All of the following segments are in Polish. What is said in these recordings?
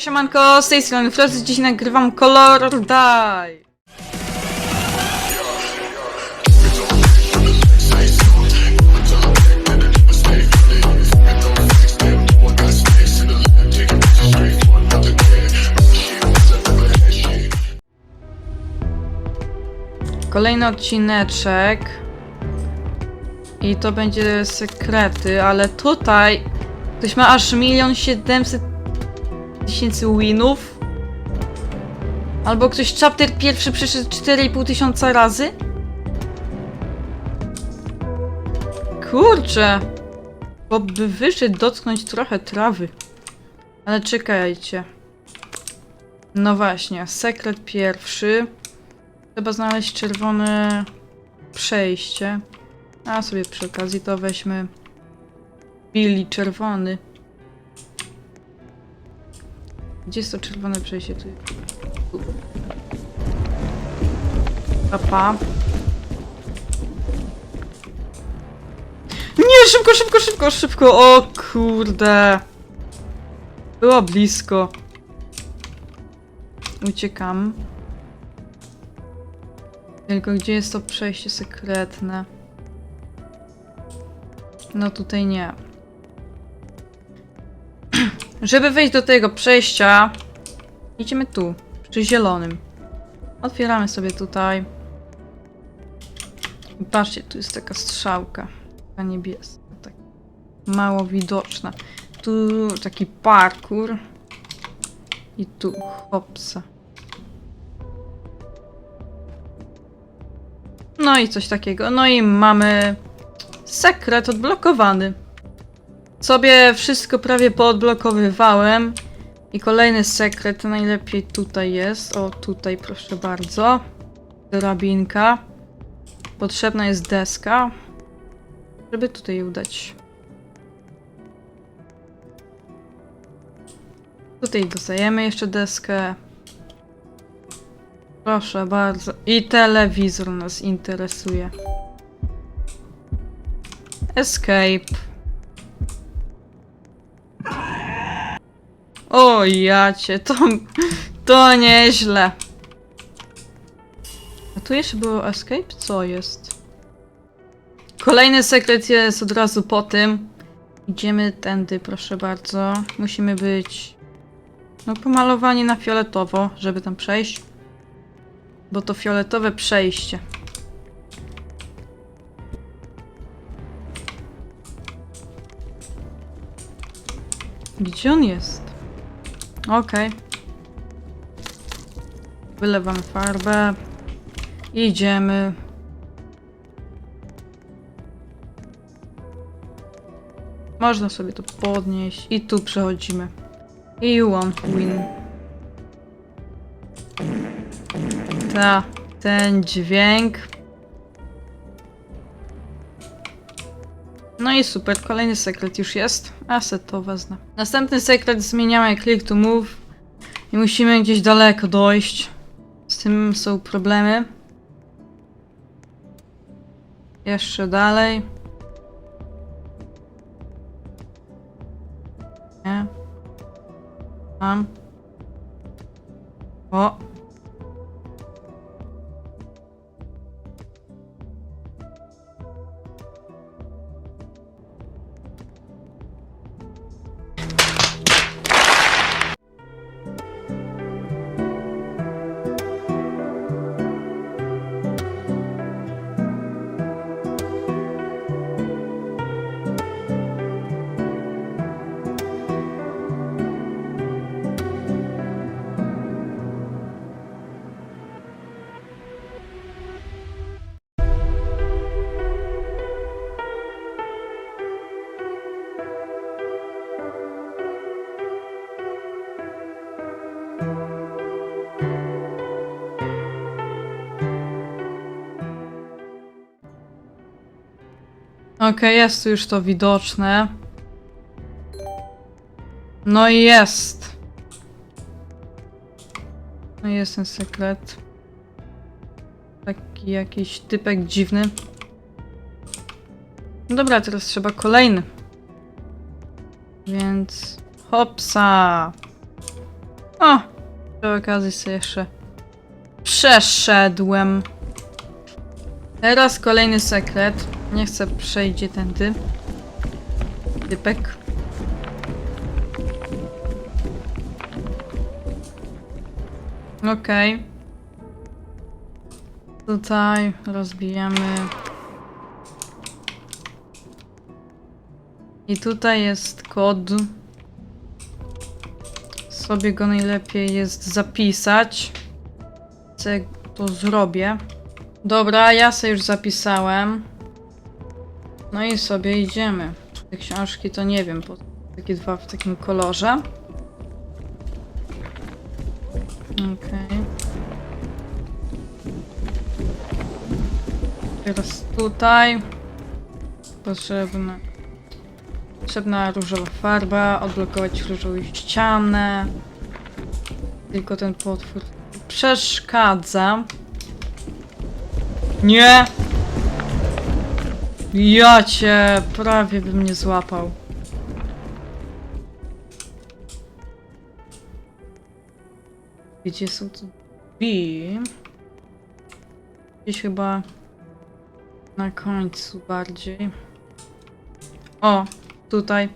siemanko, z tej strony Frozy, dziś nagrywam Color Die. Kolejny odcineczek. I to będzie sekrety, ale tutaj ktoś ma aż milion siedemset tysięcy winów. Albo ktoś chapter pierwszy przeszedł 4,5 tysiąca razy. Kurczę. Bo by wyszedł dotknąć trochę trawy. Ale czekajcie. No właśnie, sekret pierwszy. Trzeba znaleźć czerwone przejście. A sobie przy okazji to weźmy. Billy czerwony. Gdzie jest to czerwone przejście? Tu. tu. Nie, szybko, szybko, szybko, szybko! O kurde! Było blisko. Uciekam. Tylko gdzie jest to przejście sekretne? No tutaj nie. Żeby wejść do tego przejścia, idziemy tu, przy zielonym. Otwieramy sobie tutaj. Patrzcie, tu jest taka strzałka. Ta niebieska. Tak mało widoczna. Tu taki parkour. I tu hopsa. No i coś takiego. No i mamy sekret odblokowany. Sobie wszystko prawie poodblokowywałem. I kolejny sekret najlepiej tutaj jest. O, tutaj proszę bardzo. Drabinka. Potrzebna jest deska. Żeby tutaj udać. Tutaj dostajemy jeszcze deskę. Proszę bardzo. I telewizor nas interesuje. Escape. O jacie, to, to nieźle. A tu jeszcze było escape? Co jest? Kolejny sekret jest od razu po tym. Idziemy tędy, proszę bardzo. Musimy być no pomalowani na fioletowo, żeby tam przejść. Bo to fioletowe przejście. Gdzie on jest? Okej. Wylewamy farbę. Idziemy. Można sobie to podnieść. I tu przechodzimy. I won't win. Ta, ten dźwięk. No i super, kolejny sekret już jest. A se to wezmę. Następny sekret zmieniamy click to move. I musimy gdzieś daleko dojść. Z tym są problemy. Jeszcze dalej. Okej, jest tu już to widoczne. No i jest. No i jest ten sekret. Taki jakiś typek dziwny. No dobra, teraz trzeba kolejny. Więc hopsa. O! Przy okazji sobie jeszcze przeszedłem. Teraz kolejny sekret. Nie chcę przejdzie tędy. Typek. Okej. Tutaj rozbijamy. I tutaj jest kod. Sobie go najlepiej jest zapisać. Co to zrobię. Dobra, ja sobie już zapisałem. No i sobie idziemy. Te książki to nie wiem, po takie dwa w takim kolorze. Okej. Teraz tutaj. Potrzebna. Potrzebna różowa farba, odblokować różową ścianę. Tylko ten potwór przeszkadza. Nie! Ja cię prawie bym nie złapał. Gdzie są tu drzwi? Gdzieś chyba na końcu bardziej. O, tutaj.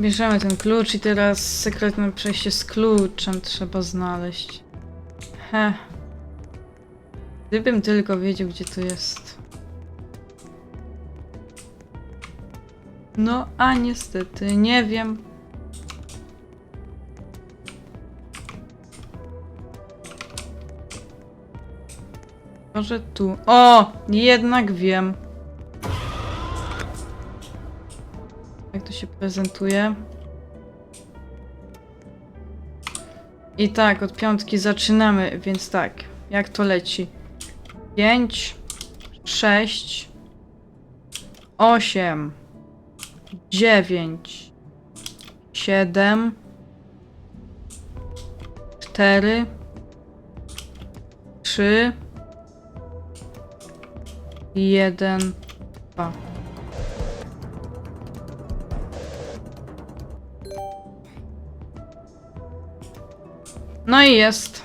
Bierzemy ten klucz i teraz sekretne przejście z kluczem trzeba znaleźć. He. Gdybym tylko wiedział, gdzie to jest. No, a niestety, nie wiem. Może tu. O! Jednak wiem. Jak to się prezentuje? I tak, od piątki zaczynamy, więc tak. Jak to leci? 5, 6, 8, 9, 7, 4, 3, 1, 2. No i jest.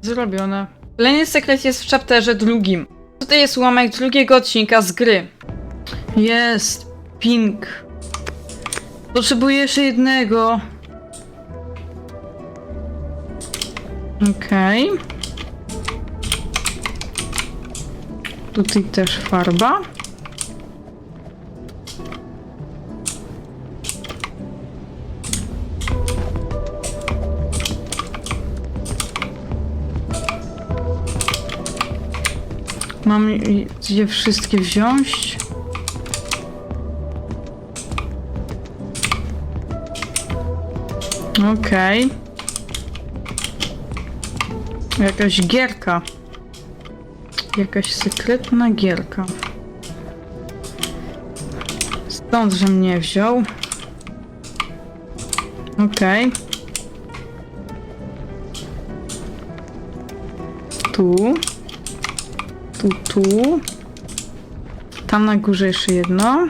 Zrobione. Kolejny sekret jest w chapterze drugim. Tutaj jest ułamek drugiego odcinka z gry. Jest. Pink. Potrzebuję jeszcze jednego. Okej. Tutaj też farba. Mam je- wszystkie wziąć. Okej. Jakaś gierka. Jakaś sekretna gierka. Stąd, że mnie wziął. Okej. Tu. Tu, tu. Tam na górze jeszcze jedno.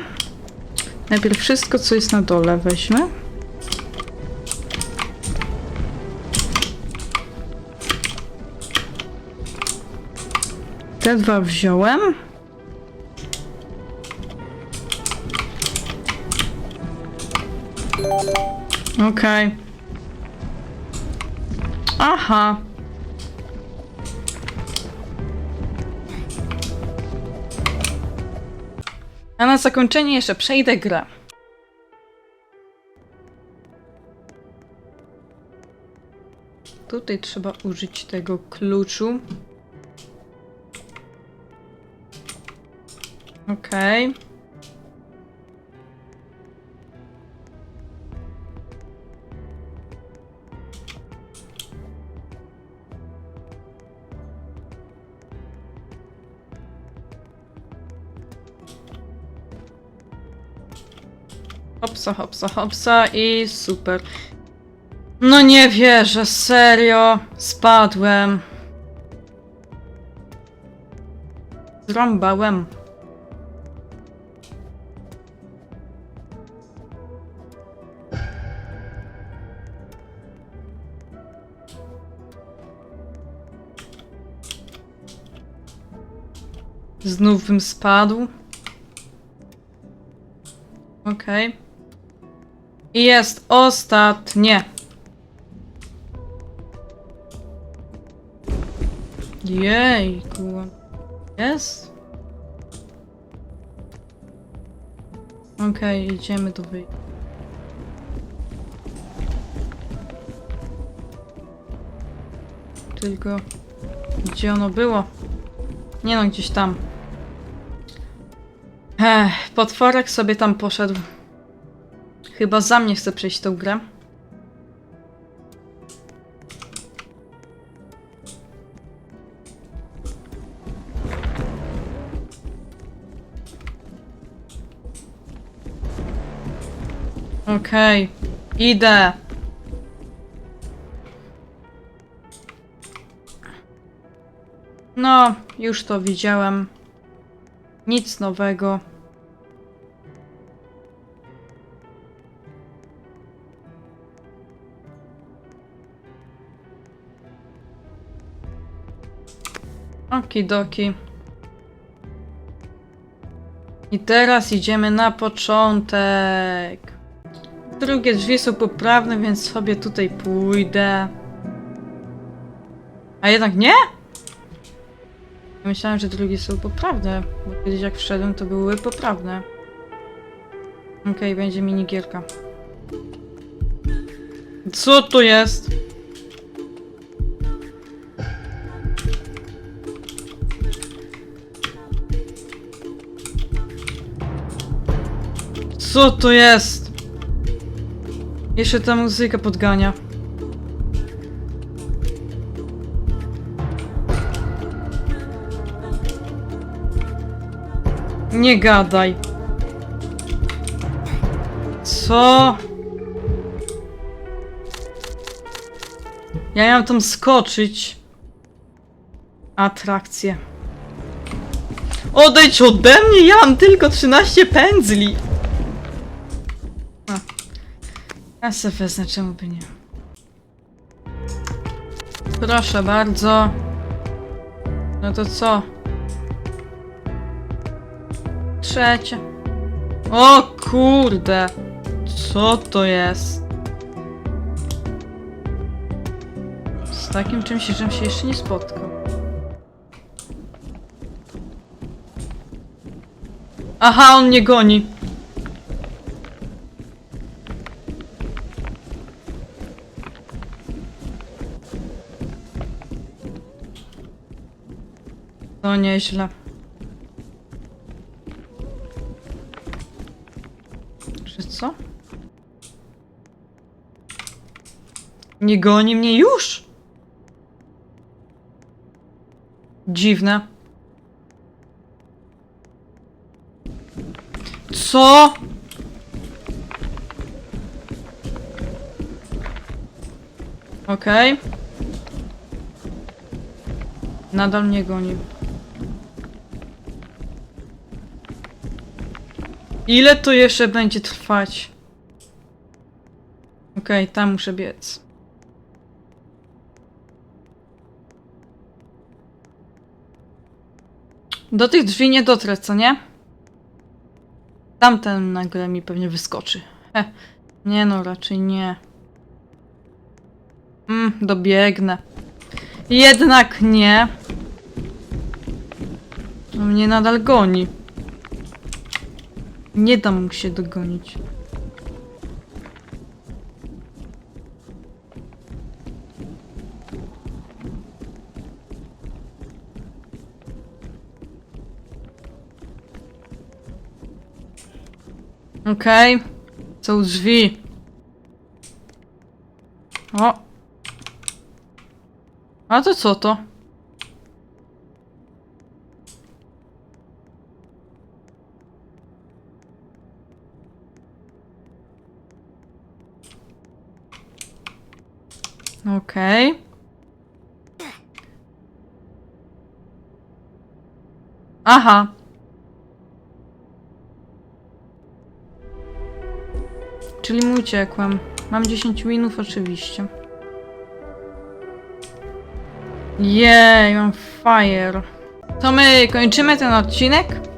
Najpierw wszystko, co jest na dole weźmy. Te dwa wziąłem. Okej. Aha. A na zakończenie jeszcze przejdę grę. Tutaj trzeba użyć tego kluczu. Okej. Hopsa, hopsa, hopsa i super. No nie wierzę, serio. Spadłem. Zrąbałem. Znów bym spadł. Okej. Okay. I jest ostatnie. Jejku. Jest? Okej, idziemy do wyjścia. Tylko... Gdzie ono było? Nie no, gdzieś tam. Ech, potworek sobie tam poszedł. Chyba za mnie chce przejść tą grę. Okej, idę. No, już to widziałem. Nic nowego. Okidoki. I teraz idziemy na początek. Drugie drzwi są poprawne, więc sobie tutaj pójdę. A jednak nie? Myślałem, że drugie są poprawne, bo kiedyś jak wszedłem, to były poprawne. Okej, będzie minigierka. Co to jest? Co to jest? Jeszcze ta muzyka podgania. Nie gadaj. Co? Ja miałam tam skoczyć. Atrakcje. Odejdź ode mnie! Ja mam tylko 13 pędzli! Ja se wezmę, czemu by nie? Proszę bardzo. No to co? Trzecie. O kurde! Co to jest? Z takim czymś, żem się jeszcze nie spotkał. Aha, on mnie goni. To nieźle. Czy co? Nie goni mnie już? Dziwne. Co? Okej. Nadal mnie goni. Ile to jeszcze będzie trwać? Okej, tam muszę biec. Do tych drzwi nie dotrę, co nie? Tamten nagle mi pewnie wyskoczy. He. Nie no, raczej nie. Mm, dobiegnę. Jednak nie. Mnie nadal goni. Nie dam mu się dogonić. Okej. Są drzwi. O. A to co to? Okej. Aha. Czyli mu uciekłem. Mam 10 winów oczywiście. Jej, mam fire. To my kończymy ten odcinek.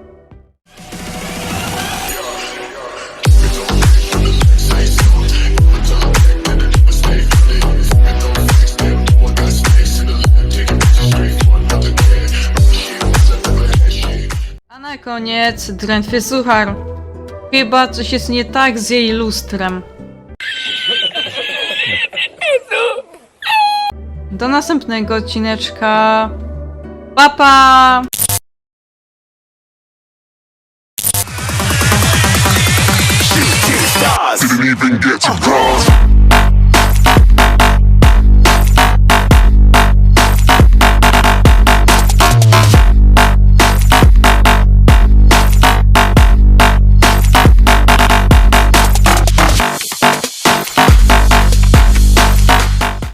Koniec drętwy suchar. Chyba coś jest nie tak z jej lustrem. Do następnego odcineczka. Pa pa! Didn't even get to cross.